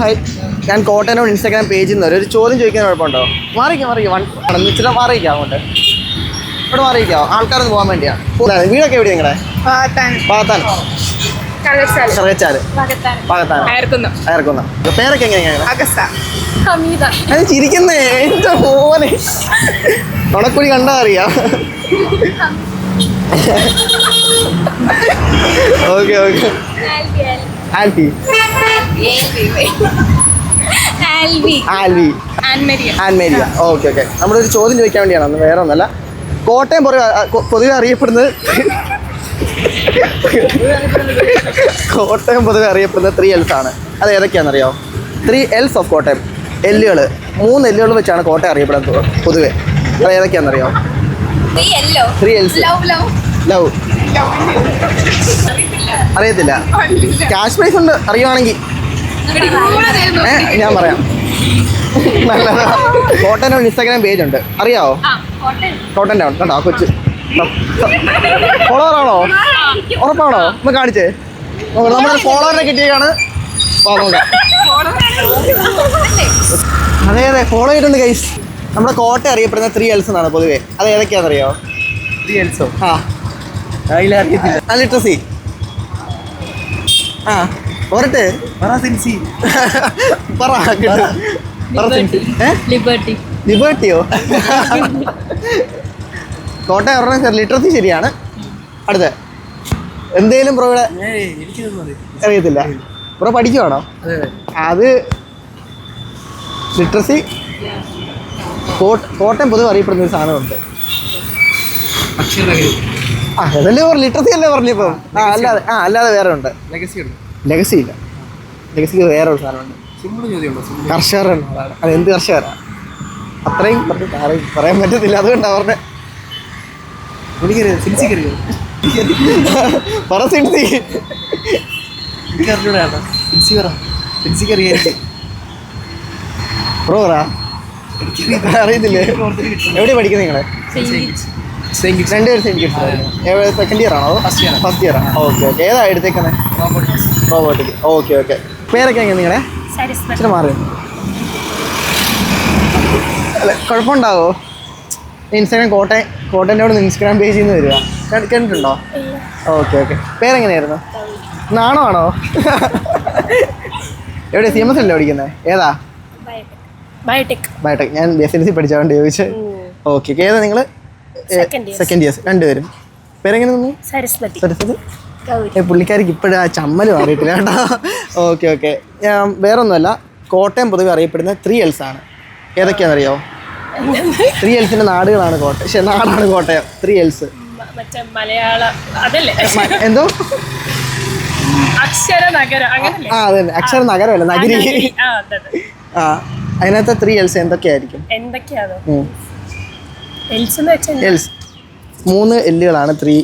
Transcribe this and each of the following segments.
Hi ഞാൻ കോട്ടയനോട് Instagram പേജിൽ നിന്ന് ഒരു ചോദ്യം ചോദിക്കാൻ കുഴപ്പമുണ്ടോ? മാറിക്കാം മാറിക്കാം. വൺ ഇച്ചിരി മാറിയിക്കാം അങ്ങോട്ട്. ഇവിടെ മാറിയിക്കാം ആൾക്കാരൊന്ന് പോകാൻ വേണ്ടിയാണ്. വീടൊക്കെ എവിടെയാണ് നിങ്ങളുടെ അയർക്കുന്ന പേരൊക്കെ എങ്ങനെയാണ് ചിരിക്കുന്നേ. എന്റെ മോനെ. ഉണക്കുടി കണ്ടാ അറിയാം. Okay okay Alphy Alvi Annmaria. Okay okay. നമ്മളൊരു ചോദ്യം ചോദിക്കാൻ വേണ്ടിയാണ് അന്ന് വേറെ ഒന്നല്ല. കോട്ടയം പൊതുവെ പൊതുവെ അറിയപ്പെടുന്നത് കോട്ടയം പൊതുവെ അറിയപ്പെടുന്നത് ത്രീ എൽസ് ആണ്. അത് ഏതൊക്കെയാണെന്നറിയോ? Three Ls of Kottayam. എല്ലുകൾ മൂന്ന് എല്ലുകൾ വെച്ചാണ് കോട്ടയം അറിയപ്പെടുന്നത് പൊതുവെ. അത് ഏതൊക്കെയാണെന്നറിയോ? ത്രീ എൽസ് ലവ് അറിയത്തില്ല. ക്യാഷ് പ്രൈസ് ഉണ്ട് അറിയുവാണെങ്കിൽ ഞാൻ പറയാം. നല്ലതാ. കോട്ടന്റെ ഇൻസ്റ്റാഗ്രാം പേജ് ഉണ്ട് അറിയാവോ കോട്ടന്റെ ടൗൺ കണ്ടോ കൊച്ചു. ഫോളോവറാണോ? ഉറപ്പാണോ? ഒന്ന് കാണിച്ചേ. നമ്മുടെ ഫോളോവറിനെ കിട്ടിയാണ്. അതെ അതെ ഫോളോ ചെയ്തിട്ടുണ്ട് ഗൈസ് നമ്മുടെ കോട്ട അറിയപ്പെടുന്ന ത്രീ എൽസ് എന്നാണ് പൊതുവേ. അത് ഏതൊക്കെയാണെന്നറിയോ? ത്രീ എൽസോ ആ. ആ ലിറ്ററസി ആ പോരട്ടെ. പറ സിൻസി. പറ കിട്ടും. പറ സിൻസി. ലിബർട്ടി ലിബർട്ടിയോ കോട്ടയം പറഞ്ഞ ലിറ്ററസി ശരിയാണ്. അടുത്ത. എന്തേലും ബ്രോയുടെ അറിയത്തില്ല. ബ്രോ പഠിക്കുവാണോ? അത് ലിറ്ററസി കോട്ടയം പൊതുവെ അറിയപ്പെടുന്ന ഒരു സാധനമുണ്ട്. അതല്ലേ പറഞ്ഞു. ലിറ്ററസി അല്ലേ പറഞ്ഞിപ്പം ആ അല്ലാതെ ആ അല്ലാതെ വേറെ ഉണ്ട്. ലെഗസി ഉണ്ട്. ലെഗസി ഇല്ല. ലെഗസിക്ക് വേറെ ഒരു സാധനമുണ്ട്. കർഷകരാണ്. അത് എന്ത് കർഷകരാ? അത്രയും പറഞ്ഞു പറയാൻ പറ്റത്തില്ല. അതുകൊണ്ടാണ് പറഞ്ഞത് പറ സിൻസി. ബ്രോ പറ. അറിയത്തില്ലേ? എവിടെ പഠിക്കുന്നത് നിങ്ങളെ? രണ്ടുപേരും സെയിം കിഡ്സ് സെക്കൻഡ് ഇയർ ആണോ? ഫസ്റ്റ് ഇയർ ഫസ്റ്റ് ഇയർ ആണ്. ഓക്കെ ഓക്കെ ഏതാ എടുത്തേക്കുന്നത് റോബോട്ടിക് ഓക്കെ ഓക്കെ പേരൊക്കെ എങ്ങനെ നിങ്ങളെ? ഇച്ചിരി മാറി. അല്ല കുഴപ്പമുണ്ടാവോ? ഇൻസ്റ്റാഗ്രാം കോട്ടയം കോട്ടയന്റെ അവിടെ നിന്ന് ഇൻസ്റ്റാഗ്രാം പേജിൽ നിന്ന് വരിക കേട്ടിട്ടുണ്ടോ കണ്ടിട്ടുണ്ടോ? ഓക്കെ ഓക്കെ പേരെങ്ങനെയായിരുന്നു? നാണോ ആണോ? എവിടെ സി എം എസ് അല്ലേ പഠിക്കുന്നത് ഏതാ? ബയോടെക് ബയോടെക് ഞാൻ ബി എസ് എൽ സി പഠിച്ചതുകൊണ്ട് ചോദിച്ചത് ഓക്കെ ഏതാ നിങ്ങൾ. സെക്കൻഡ് ഇയേഴ്സ് രണ്ടുപേരും. പേരെങ്ങനെ നിന്നു? സരസ്വതി. സരസ്വതി? ഏ പുള്ളിക്കാരിക്ക് ഇപ്പോഴും ആ ചമ്മൽ മാറിയിട്ടില്ല കേട്ടോ. Okay okay. വേറൊന്നുമല്ല. കോട്ടയം പൊതുവെ അറിയപ്പെടുന്ന ത്രീ എൽസ് ആണ്. ഏതൊക്കെയാണെന്നറിയോ? ത്രീ എൽസിന്റെ നാടുകളാണ് കോട്ടയം. പക്ഷേ നാടാണ് കോട്ടയം. ത്രീ എൽസ് മലയാള അതല്ലേ? എന്തോ? അക്ഷര നഗരം ആ അതെ അക്ഷര നഗരമല്ല? നഗരി. ആ അതിനകത്തെ ത്രീ എൽസ് എന്തൊക്കെയായിരിക്കും? എന്തൊക്കെയാണോ? എൽസ് മൂന്ന് എല്ലുകളാണ്. Three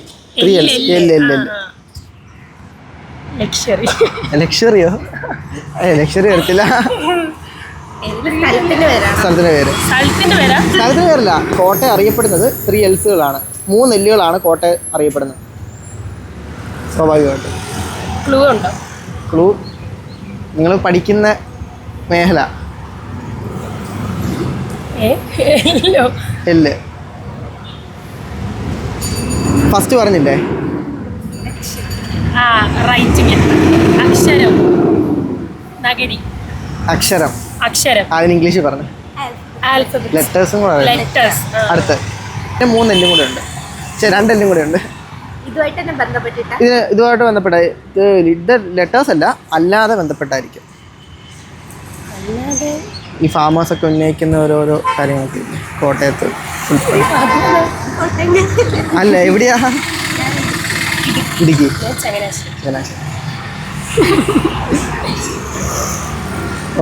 three L L L luxury ലക്ഷറിയോ ഏ ലക്ഷറി വരത്തില്ല സ്ഥലത്തിന്റെ പേര്. സ്ഥലത്തിന്റെ പേരാ? സ്ഥലത്തിന് പേരല്ല. കോട്ടയം അറിയപ്പെടുന്നത് ത്രീ എൽസുകളാണ് മൂന്ന് എല്ലുകളാണ് കോട്ടയം അറിയപ്പെടുന്നത്. സ്വാഭാവികമായിട്ട്. ക്ലൂ ഉണ്ടോ? ക്ലൂ നിങ്ങൾ പഠിക്കുന്ന മേഖല. എല്ല്. ഫസ്റ്റ് പറഞ്ഞില്ലേ? ആ റൈറ്റിംഗ് അക്ഷരം. നഗരി. അക്ഷരം. അക്ഷരം. അതിന് ഇംഗ്ലീഷ് പറഞ്ഞു. ആൽഫബറ്റ് ലെറ്റേഴ്സും കൂടെ ലെറ്റേഴ്സ് അടുത്ത്. പിന്നെ മൂന്നെല്ലും കൂടെ ഉണ്ട്. ശരി രണ്ടെല്ലും കൂടെ ഉണ്ട്. ഇത് തന്നെ ബന്ധപ്പെട്ടിട്ട്? ഇതിന് ഇതുമായിട്ട് ബന്ധപ്പെട്ട. ഇത് ലെറ്റേഴ്സ് അല്ല അല്ലാതെ ബന്ധപ്പെട്ടായിരിക്കും. ഈ ഫാമേഴ്സ് ഒക്കെ ഉന്നയിക്കുന്ന ഓരോരോ കാര്യങ്ങളൊക്കെ? കോട്ടയത്ത് ഉൾപ്പെടെ. അല്ല എവിടെയാ? ഇടുക്കി. ചങ്ങനാശ്ശേരി.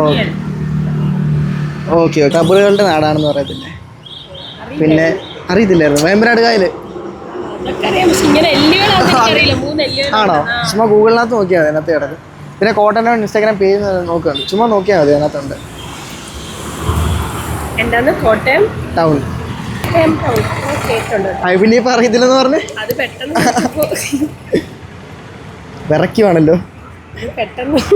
Okay okay. കബറുകളുടെ നാടാണെന്ന് പറയത്തില്ലേ? പിന്നെ അറിയത്തില്ലായിരുന്നു. വേമ്പനാട് കായൽ ആണോ? ചുമ്മാ ഗൂഗിളിനകത്ത് നോക്കിയാൽ മതി അതിനകത്ത് കിടക്കും പിന്നെ കോട്ടന്റെ ഇൻസ്റ്റാഗ്രാം പേജ് നോക്കുകയാണ് ചുമ്മാ നോക്കിയാൽ മതി അതിനകത്തുണ്ട്. എന്താണ്? കോട്ടയം? ടൗൺ കോട്ടയം ടൗൺ ഓ, കേട്ടിട്ടുണ്ട് ഐ ഇപ്പം അറിയത്തില്ലെന്ന് പറഞ്ഞ്? വിറയ്ക്കുവാണല്ലോ. പെട്ടെന്ന്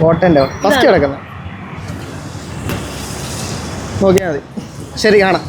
കോട്ടന്റെ ഫസ്റ്റ് കിടക്കുന്നത്. നോക്കിയാൽ മതി. ശരി കാണാം.